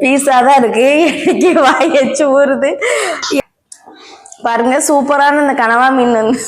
பீஸாதான் இருக்கு. எனக்கு வாய் எச்சு ஊறுது. பாருங்க சூப்பரான இந்த கனவா மீன் வந்து.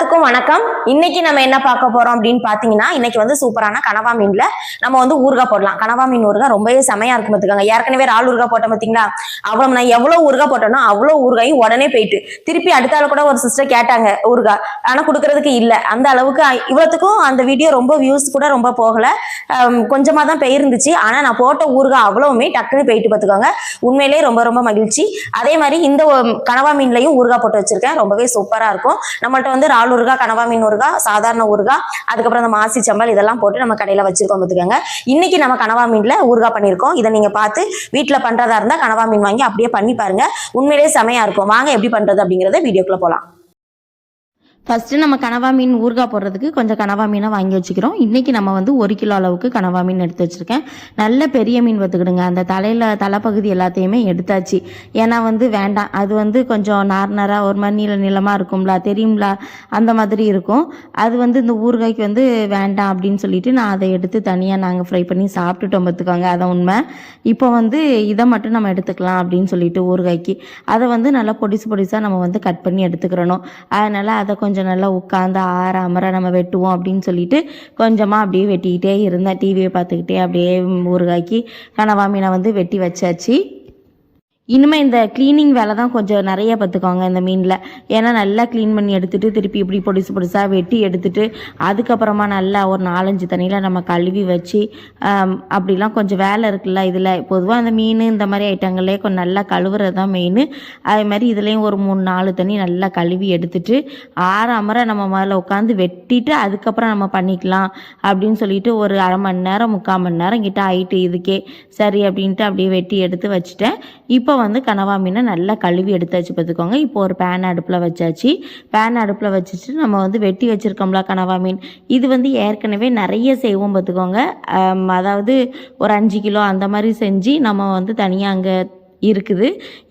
எல்லாருக்கும் வணக்கம். இன்னைக்கு நம்ம என்ன பார்க்க போறோம் அப்படின்னு பாத்தீங்கன்னா இன்னைக்கு வந்து சூப்பரான கனவா மீன்ல நம்ம வந்து ஊறுகாய் போடலாம். கனவா மீன் ஊறுகாய் ரொம்பவே செமையா இருக்கும் பார்த்துக்கோங்க ஏற்கனவே ஆள் ஊறுகாய் போட்டோம் பார்த்தீங்களா அவ்வளவு நான் எவ்வளவு ஊறுகாய் போட்டோம்னா அவ்வளவு ஊறுகாயும் உடனே போயிட்டு திருப்பி அடுத்த ஆள் கூட ஒரு சிஸ்டர் கேட்டாங்க ஊறுகாய். ஆனா கொடுக்கறதுக்கு இல்ல. அந்த அளவுக்கு அ- இவ்வளவுக்கும் அந்த வீடியோ ரொம்ப வியூஸ் கூட ரொம்ப போகல. ஆம், கொஞ்சமா தான் போயிருந்துச்சு. ஆனா நான் போட்ட ஊறுகாய் அவ்வளவுமே டக்குன்னு போயிட்டு பார்த்துக்கோங்க உண்மையிலேயே ரொம்ப ரொம்ப மகிழ்ச்சி. அதே மாதிரி இந்த கனவா மீன்லயும் ஊறுகாய் போட்டு வச்சிருக்கேன். ரொம்பவே சூப்பரா இருக்கும். நம்மள்ட்ட வந்து ரால் ஊறுகா கனவா மீன் ஊறுகாய் சாதாரண ஊருகா அதுக்கப்புறம் இந்த மாசி சம்பல் இதெல்லாம் போட்டு நம்ம கடையில வச்சிருக்கோம் பார்த்துக்கோங்க இன்னைக்கு நம்ம கனவா மீன்ல ஊறுகா பண்ணியிருக்கோம். இதை நீங்க பார்த்து வீட்ல பண்றதா இருந்தா கனவா மீன் வாங்கி அப்படியே பண்ணி பாருங்க. உண்மையிலேயே செமையா இருக்கும். வாங்க எப்படி பண்றது அப்படிங்கறத வீடியோக்குள்ள போலாம். ஃபஸ்ட்டு நம்ம கனவா மீன் ஊறுகாய் போடுறதுக்கு கொஞ்சம் கனவா மீனை வாங்கி வச்சுக்கிறோம். இன்றைக்கி நம்ம வந்து ஒரு கிலோ அளவுக்கு கனவா மீன் எடுத்து வச்சுருக்கேன். நல்ல பெரிய மீன் பார்த்துக்கிடுங்க அந்த தலையில் தலைப்பகுதி எல்லாத்தையுமே எடுத்தாச்சு. ஏன்னா வந்து வேண்டாம். அது வந்து கொஞ்சம் நார் நாராக ஒரு மாதிரி நீள நீளமாக இருக்கும்ல தெரியும்ல? அந்த மாதிரி இருக்கும். அது வந்து இந்த ஊறுகாய்க்கு வந்து வேண்டாம் அப்படின்னு சொல்லிட்டு நான் அதை எடுத்து தனியாக நாங்கள் ஃப்ரை பண்ணி சாப்பிட்டுட்டோம் பார்த்துக்கோங்க அதான் உண்மை. இப்போ வந்து இதை மட்டும் நம்ம எடுத்துக்கலாம் அப்படின்னு சொல்லிட்டு ஊறுகாய்க்கு. அதை வந்து நல்லா பொடிசு பொடிசாக நம்ம வந்து கட் பண்ணி எடுத்துக்கிறணும். அதனால் அதை கொஞ்சம் கொஞ்சம் நல்லா உட்காந்து ஆற அமர நம்ம வெட்டுவோம் அப்படின்னு சொல்லிட்டு கொஞ்சமாக அப்படியே வெட்டிக்கிட்டே இருந்தேன். டிவியை பார்த்துக்கிட்டே அப்படியே ஊறுகாய்க்கு கனவா மீனை வந்து வெட்டி வச்சாச்சு. இனிமே இந்த க்ளீனிங் வேலை தான் கொஞ்சம் நிறைய பார்த்துக்கோங்க இந்த மீனில். ஏன்னா நல்லா க்ளீன் பண்ணி எடுத்துட்டு திருப்பி இப்படி பொடிசு பொடிசாக வெட்டி எடுத்துட்டு அதுக்கப்புறமா நல்லா ஒரு நாலஞ்சு தண்ணியில் நம்ம கழுவி வச்சு அப்படிலாம் கொஞ்சம் வேலை இருக்குல்ல இதில். பொதுவாக இந்த மீன் இந்த மாதிரி ஐட்டங்கள்லேயே கொஞ்சம் நல்லா கழுவுறது தான் மெயின் அதே மாதிரி இதுலேயும் ஒரு மூணு நாலு தண்ணி நல்லா கழுவி எடுத்துட்டு ஆறாமரை நம்ம முதல்ல உட்காந்து வெட்டிட்டு அதுக்கப்புறம் நம்ம பண்ணிக்கலாம் அப்படின்னு சொல்லிட்டு ஒரு அரை மணி நேரம் முக்கால் மணி நேரம் கிட்ட ஆயிட்டு இதுக்கே சரி அப்படின்ட்டு அப்படியே வெட்டி எடுத்து வச்சுட்டேன். இப்போ வந்து கனவா மீனை நல்லா கழுவி எடுத்தாச்சு பார்த்துக்கோங்க. இப்போ ஒரு பேன் அடுப்பில் வச்சாச்சு. பேன் அடுப்பில் வச்சுட்டு நம்ம வந்து வெட்டி வச்சுருக்கோம்ல கனவா மீன். இது வந்து ஏற்கனவே நிறைய செய்வோம் பார்த்துக்கோங்க. அதாவது ஒரு அஞ்சு கிலோ அந்த மாதிரி செஞ்சு நம்ம வந்து தனியாக அங்கே இருக்குது.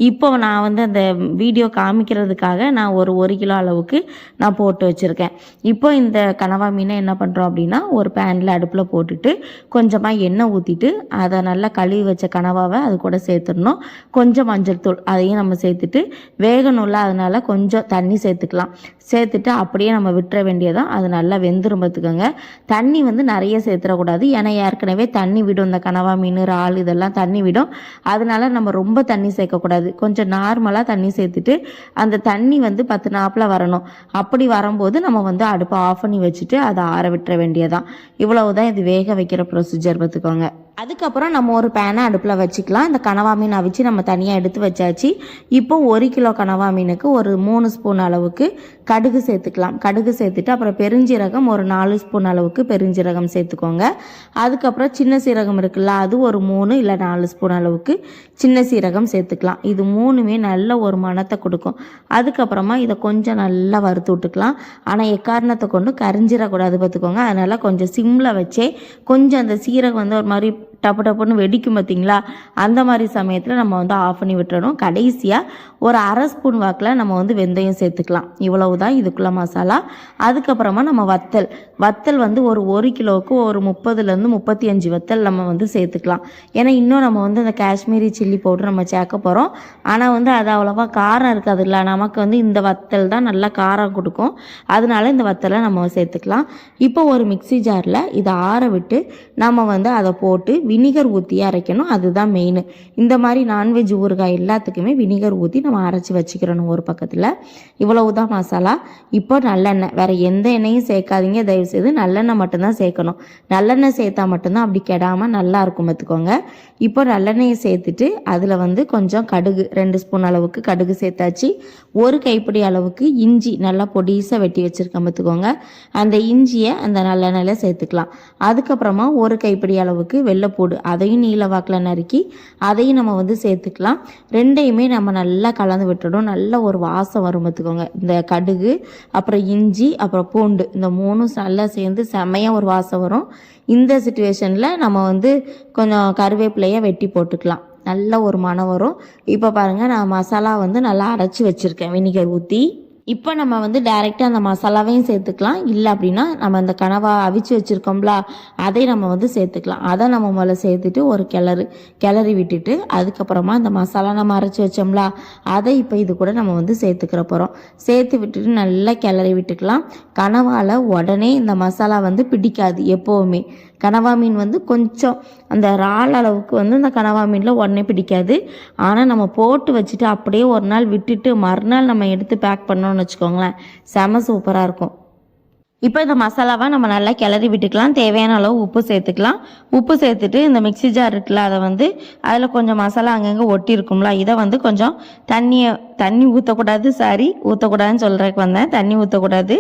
இப்போ நான் வந்து அந்த வீடியோ காமிக்கிறதுக்காக நான் ஒரு ஒரு கிலோ அளவுக்கு நான் போட்டு வச்சுருக்கேன். இப்போ இந்த கனவா மீனை என்ன பண்ணுறோம் அப்படின்னா ஒரு பேனில் அடுப்பில் போட்டுட்டு கொஞ்சமாக எண்ணெய் ஊற்றிட்டு அதை நல்லா கழுவி வச்ச கனவாவை அது கூட சேர்த்துடணும். கொஞ்சம் மஞ்சள் தூள் அதையும் நம்ம சேர்த்துட்டு வேகணும்ல அதனால் கொஞ்சம் தண்ணி சேர்த்துக்கலாம். சேர்த்துட்டு அப்படியே நம்ம விட்டுற வேண்டியதான் அது நல்லா வெந்துரும் பார்த்துக்கோங்க. தண்ணி வந்து நிறைய சேர்த்துடக்கூடாது. ஏன்னா ஏற்கனவே தண்ணி விடும் இந்த கனவா மீன் இறால் இதெல்லாம் தண்ணி விடும். அதனால நம்ம ரொம்ப தண்ணி சேர்க்கக்கூடாது. கொஞ்சம் நார்மலாக தண்ணி சேர்த்துட்டு அந்த தண்ணி வந்து பத்து நாப்பில் வரணும். அப்படி வரும்போது நம்ம வந்து அடுப்பை ஆஃப் பண்ணி வச்சுட்டு அதை ஆற விட்டுற வேண்டியதான் இவ்வளவுதான் இது வேக வைக்கிற ப்ரொசீஜர் பார்த்துக்கோங்க. அதுக்கப்புறம் நம்ம ஒரு பேனை அடுப்பில் வச்சுக்கலாம். இந்த கனவா மீன் அவிச்சு நம்ம தனியாக எடுத்து வச்சாச்சு. இப்போ ஒரு கிலோ கனவா மீனுக்கு ஒரு மூணு ஸ்பூன் அளவுக்கு கடுகு சேர்த்துக்கலாம். கடுகு சேர்த்துட்டு அப்புறம் பெருஞ்சீரகம் ஒரு நாலு ஸ்பூன் அளவுக்கு பெருஞ்சீரகம் சேர்த்துக்கோங்க. அதுக்கப்புறம் சின்ன சீரகம் இருக்குல்ல அது ஒரு மூணு இல்லை நாலு ஸ்பூன் அளவுக்கு சின்ன சீரகம் சேர்த்துக்கலாம். இது மூணுமே நல்ல ஒரு மணத்தை கொடுக்கும். அதுக்கப்புறமா இதை கொஞ்சம் நல்லா வறுத்து விட்டுக்கலாம். ஆனால் எக்காரணத்தை கொண்டு கரிஞ்சிடக்கூடாது பார்த்துக்கோங்க. அதனால் கொஞ்சம் சிம்மில் வச்சே கொஞ்சம் அந்த சீரகம் வந்து ஒரு மாதிரி டப்பு டப்புன்னு வெடிக்கும் பார்த்தீங்களா அந்த மாதிரி சமயத்தில் நம்ம வந்து ஆஃப் பண்ணி விட்டுறணும். கடைசியாக ஒரு அரை ஸ்பூன் வாக்கில் நம்ம வந்து வெந்தயம் சேர்த்துக்கலாம். இவ்வளவு தான் இதுக்குள்ள மசாலா. அதுக்கப்புறமா நம்ம வத்தல். வத்தல் வந்து ஒரு ஒரு கிலோவுக்கு ஒரு முப்பதுலேருந்து முப்பத்தி அஞ்சு வத்தல் நம்ம வந்து சேர்த்துக்கலாம். ஏன்னா இன்னும் நம்ம வந்து இந்த காஷ்மீரி சில்லி பவுடர் நம்ம சேர்க்க போகிறோம் ஆனால் வந்து அது அவ்வளோவா காரம் இருக்காதுல்ல நமக்கு வந்து இந்த வத்தல் தான் நல்லா காரம் கொடுக்கும். அதனால இந்த வத்தலை நம்ம சேர்த்துக்கலாம். இப்போ ஒரு மிக்ஸி ஜாரில் இதை ஆற விட்டு நம்ம வந்து அதை போட்டு வினிகர் ஊற்றி அரைக்கணும். அதுதான் மெயின் இந்த மாதிரி நான்வெஜ் ஊறுகாய் எல்லாத்துக்குமே வினிகர் ஊற்றி நம்ம அரைச்சி வச்சுக்கிறணும் ஒரு பக்கத்தில். இவ்வளவு தான் மசாலா. இப்போ நல்லெண்ணெய். வேற எந்த எண்ணெயும் சேர்க்காதீங்க. தயவுசெய்து நல்லெண்ணெய் மட்டும்தான் சேர்க்கணும். நல்லெண்ணெய் சேர்த்தா மட்டும்தான் அப்படி கெடாமல் நல்லா இருக்கும் பார்த்துக்கோங்க இப்போ நல்லெண்ணெயை சேர்த்துட்டு அதில் வந்து கொஞ்சம் கடுகு ரெண்டு ஸ்பூன் அளவுக்கு கடுகு சேர்த்தாச்சு. ஒரு கைப்பிடி அளவுக்கு இஞ்சி நல்லா பொடிசாக வெட்டி வச்சுருக்கேன் பார்த்துக்கோங்க அந்த இஞ்சியை அந்த நல்லெண்ணெயில் சேர்த்துக்கலாம். அதுக்கப்புறமா ஒரு கைப்பிடி அளவுக்கு போடு. அதையும் நீல வாக்கில் நறுக்கி அதையும் நம்ம வந்து சேர்த்துக்கலாம். ரெண்டையுமே நம்ம நல்லா கலந்து விட்டுடும் நல்ல ஒரு வாசம் வரும் பார்த்துக்கோங்க. இந்த கடுகு அப்புறம் இஞ்சி அப்புறம் பூண்டு இந்த மூணும் நல்லா சேர்ந்து செமையாக ஒரு வாசம் வரும். இந்த சுச்சுவேஷனில் நம்ம வந்து கொஞ்சம் கருவேப்பிலையை வெட்டி போட்டுக்கலாம். நல்ல ஒரு மனம் வரும். இப்போ பாருங்கள் நான் மசாலா வந்து நல்லா அரைச்சி வச்சுருக்கேன். வினிகர் ஊற்றி இப்போ நம்ம வந்து டைரெக்டாக அந்த மசாலாவையும் சேர்த்துக்கலாம். இல்லை அப்படின்னா நம்ம அந்த கனவா அவிச்சு வச்சுருக்கோம்ல அதை நம்ம வந்து சேர்த்துக்கலாம். அதை நம்ம முதல்ல சேர்த்துட்டு ஒரு கிளறு கிளறி விட்டுட்டு அதுக்கப்புறமா அந்த மசாலா நம்ம அரைச்சி வச்சோம்ல அதை இப்போ இது கூட நம்ம வந்து சேர்த்துக்கிற போகிறோம் சேர்த்து விட்டுட்டு நல்லா கிளறி விட்டுக்கலாம். கனவால் உடனே இந்த மசாலா வந்து பிடிக்காது எப்போவுமே. கனவா மீன் வந்து கொஞ்சம் அந்த இறால் அளவுக்கு வந்து அந்த கனவா மீனில் உடனே பிடிக்காது. ஆனால் நம்ம போட்டு வச்சுட்டு அப்படியே ஒரு நாள் விட்டுட்டு மறுநாள் நம்ம எடுத்து பேக் பண்ணோம்னு வச்சுக்கோங்களேன். செம சூப்பராக இருக்கும். இப்போ இந்த மசாலாவை நம்ம நல்லா கிளறி விட்டுக்கலாம். தேவையான அளவு உப்பு சேர்த்துக்கலாம். உப்பு சேர்த்துட்டு இந்த மிக்ஸி ஜார் இருக்குல்ல அதை வந்து அதில் கொஞ்சம் மசாலா அங்கங்கே ஒட்டி இருக்கும்ல இதை வந்து கொஞ்சம் தண்ணியை தண்ணி ஊற்றக்கூடாது சாரி ஊற்றக்கூடாதுன்னு சொல்கிறதுக்கு வந்தேன். தண்ணி ஊற்றக்கூடாது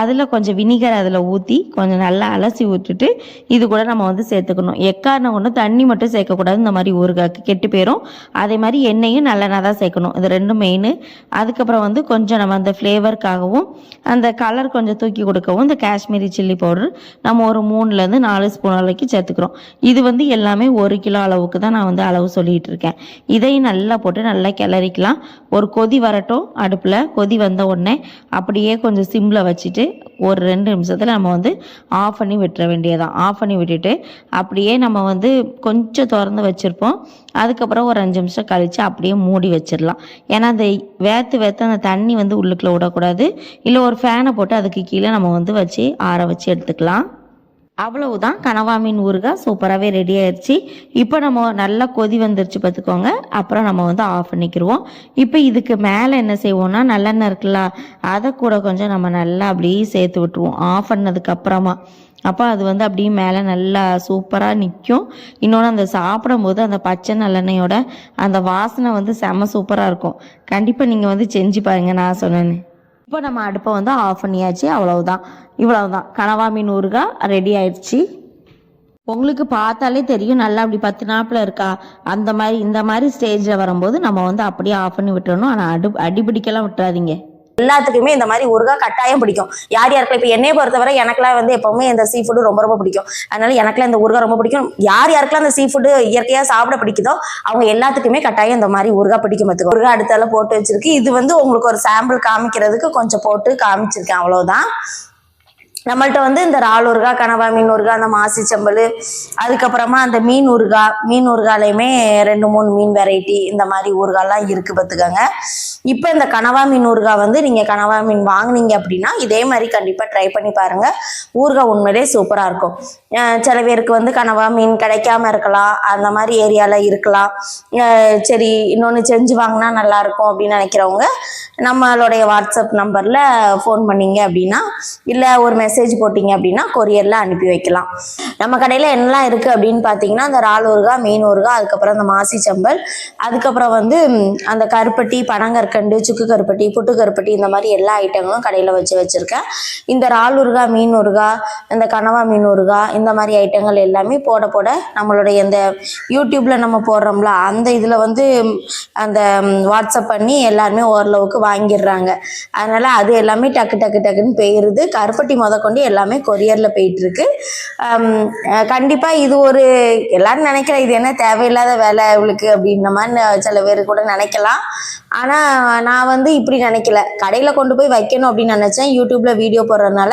அதில் கொஞ்சம் வினிகர் அதில் ஊற்றி கொஞ்சம் நல்லா அலசி விட்டுட்டு இது கூட நம்ம வந்து சேர்த்துக்கணும். எக்காரணம் கொண்டு தண்ணி மட்டும் சேர்க்கக்கூடாது. இந்த மாதிரி ஊறுகாய்க்கு கெட்டு போயிடும் அதே மாதிரி எண்ணெயும் நல்லெண்ணெய் தான் சேர்க்கணும். இது ரெண்டும் மெயின் அதுக்கப்புறம் வந்து கொஞ்சம் நம்ம அந்த ஃப்ளேவருக்காகவும் அந்த கலர் கொஞ்சம் தூக்கி கொடுக்கவும் இந்த காஷ்மீரி சில்லி பவுடர் நம்ம ஒரு மூணுலேருந்து நாலு ஸ்பூன் அளவுக்கு சேர்த்துக்கிறோம். இது வந்து எல்லாமே ஒரு கிலோ அளவுக்கு தான் நான் வந்து அளவு சொல்லிகிட்டு இருக்கேன். இதையும் நல்லா போட்டு நல்லா கிளறிக்கலாம். ஒரு கொதி வரட்டும் அடுப்பில் கொதி வந்த உடனே அப்படியே கொஞ்சம் சிம்மில் வச்சுட்டு ஒரு ரெண்டு நிமிஷத்தில் நம்ம வந்து ஆஃப் பண்ணி விட்டுற வேண்டியதான் ஆஃப் பண்ணி விட்டுட்டு அப்படியே நம்ம வந்து கொஞ்சம் திறந்து வச்சுருப்போம். அதுக்கப்புறம் ஒரு அஞ்சு நிமிஷம் கழித்து அப்படியே மூடி வச்சிடலாம். ஏன்னா அந்த வேத்து வேத்து அந்த தண்ணி வந்து உள்ளுக்குள்ளே விடக்கூடாது. இல்லை ஒரு ஃபேனை போட்டு அதுக்கு கீழே நம்ம வந்து வச்சு ஆற வச்சு எடுத்துக்கலாம். அவ்வளவுதான் கனவா மீன் ஊறுகாய் சூப்பராகவே ரெடி ஆயிடுச்சு இப்போ நம்ம நல்லா கொதி வந்துருச்சு பார்த்துக்கோங்க. அப்புறம் நம்ம வந்து ஆஃப் பண்ணிக்கிடுவோம் இப்போ இதுக்கு மேலே என்ன செய்வோம்னா நல்லெண்ணெய் இருக்குல்ல அதை கூட கொஞ்சம் நம்ம நல்லா அப்படியே சேர்த்து விட்டுருவோம். ஆஃப் பண்ணதுக்கு அப்புறமா. அப்போ அது வந்து அப்படியே மேலே நல்லா சூப்பராக நிற்கும். இன்னொன்று அந்த சாப்பிடும்போது அந்த பச்சை நல்லெண்ணெயோட அந்த வாசனை வந்து செம சூப்பராக இருக்கும். கண்டிப்பாக நீங்கள் வந்து செஞ்சு பாருங்க நான் சொன்னேன்னு. இப்போ நம்ம அடுப்பை வந்து ஆஃப் பண்ணியாச்சு. அவ்வளவுதான். இவ்வளவுதான். கனவா மீன் ஊறுகாய் ரெடி ஆயிடுச்சு. உங்களுக்கு பார்த்தாலே தெரியும் நல்லா அப்படி பத்து நாப்பில் இருக்கா? அந்த மாதிரி இந்த மாதிரி ஸ்டேஜில் வரும்போது நம்ம வந்து அப்படியே ஆஃப் பண்ணி விட்டுறணும். ஆனால் அடு அடிபிடிக்கெல்லாம் விட்டுறாதீங்க. எல்லாத்துக்குமே இந்த மாதிரி ஊறுகாய் கட்டாயம் பிடிக்கும். யார் யாருக்குலாம் இப்போ என்னையை பொறுத்தவரை எனக்குலாம் வந்து எப்பவுமே இந்த சீ ஃபுட்டு ரொம்ப ரொம்ப பிடிக்கும். அதனால எனக்குலாம் இந்த ஊறுகாய் ரொம்ப பிடிக்கும். யார் யாருக்கெல்லாம் இந்த சீ ஃபுட்டு இயற்கையாக சாப்பிட பிடிக்குதோ அவங்க எல்லாத்துக்குமே கட்டாயம் இந்த மாதிரி ஊறுகாய் பிடிக்கும் பார்த்துக்கோ ஊறுகாய் அடுத்தால போட்டு வச்சிருக்கு. இது வந்து உங்களுக்கு ஒரு சாம்பிள் காமிக்கிறதுக்கு கொஞ்சம் போட்டு காமிச்சிருக்கேன். அவ்வளோதான் நம்மள்ட்ட வந்து இந்த இறால் ஊறுகாய் கனவா மீன் ஊறுகாய் அந்த மாசி செம்பல் அதுக்கப்புறமா அந்த மீன் ஊறுகாய் மீன் ஊறுகாலையுமே ரெண்டு மூணு மீன் வெரைட்டி இந்த மாதிரி ஊறுகாய்லாம் இருக்குது பார்த்துக்கோங்க. இப்போ இந்த கனவா மீன் ஊறுகாய் வந்து நீங்கள் கனவா மீன் வாங்கினீங்க அப்படின்னா இதே மாதிரி கண்டிப்பாக ட்ரை பண்ணி பாருங்கள் ஊறுகாய் உண்மையிலே சூப்பராக இருக்கும். சில பேருக்கு வந்து கனவா மீன் கிடைக்காம இருக்கலாம். அந்த மாதிரி ஏரியாவில் இருக்கலாம். சரி இன்னொன்று செஞ்சு வாங்கினா நல்லாயிருக்கும் அப்படின்னு நினைக்கிறவங்க நம்மளுடைய வாட்ஸ்அப் நம்பரில் ஃபோன் பண்ணிங்க அப்படின்னா இல்லை ஒரு மெசேஜ் மெசேஜ் போட்டிங்க அப்படின்னா கொரியரில் அனுப்பி வைக்கலாம். நம்ம கடையில் என்னெல்லாம் இருக்குது அப்படின்னு பார்த்தீங்கன்னா அந்த இறால் ஊறுகாய் மீன் ஊறுகா அதுக்கப்புறம் அந்த மாசி சம்பல் அதுக்கப்புறம் வந்து அந்த கருப்பட்டி பனங்கற்கண்டு சுக்கு கருப்பட்டி புட்டு கருப்பட்டி இந்த மாதிரி எல்லா ஐட்டங்களும் கடையில் வச்சு வச்சுருக்கேன். இந்த இறால் ஊறுகாய் மீன் ஊறுகாய் இந்த கனவா மீன் ஊறுகா இந்த மாதிரி ஐட்டங்கள் எல்லாமே போட போட நம்மளுடைய இந்த யூடியூப்பில் நம்ம போடுறோம்ல அந்த இதில் வந்து அந்த வாட்ஸ்அப் பண்ணி எல்லாருமே ஓரளவுக்கு வாங்கிடுறாங்க. அதனால் அது எல்லாமே டக்கு டக்கு டக்குன்னு போயிடுது கருப்பட்டி முதற்கொண்டு எல்லாமே கொரியரில் போயிட்டுருக்கு. கண்டிப்பாக இது ஒரு எல்லோரும் நினைக்கிற இது என்ன தேவையில்லாத வேலை இவளுக்கு அப்படின்ற மாதிரி சில பேர் கூட நினைக்கலாம். ஆனால் நான் வந்து இப்படி நினைக்கல. கடையில் கொண்டு போய் வைக்கணும் அப்படின்னு நினச்சேன். யூடியூப்பில் வீடியோ போடுறதுனால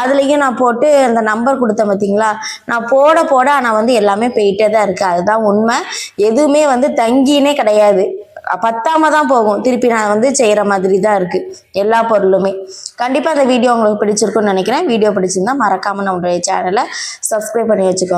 அதுலேயும் நான் போட்டு அந்த நம்பர் கொடுத்தேன் பார்த்தீங்களா நான் போட போட ஆனால் வந்து எல்லாமே போயிட்டே தான் இருக்குது அதுதான் உண்மை. எதுவுமே வந்து தங்கினே கிடையாது. பத்தாம தான் போகும். திருப்பி நான் வந்து செய்கிற மாதிரி தான் இருக்குது எல்லா பொருளுமே. கண்டிப்பாக அந்த வீடியோ உங்களுக்கு பிடிச்சிருக்குன்னு நினைக்கிறேன். வீடியோ பிடிச்சிருந்தா மறக்காமல் நம்மளுடைய சேனலை சப்ஸ்கிரைப் பண்ணி வச்சுக்கோங்க.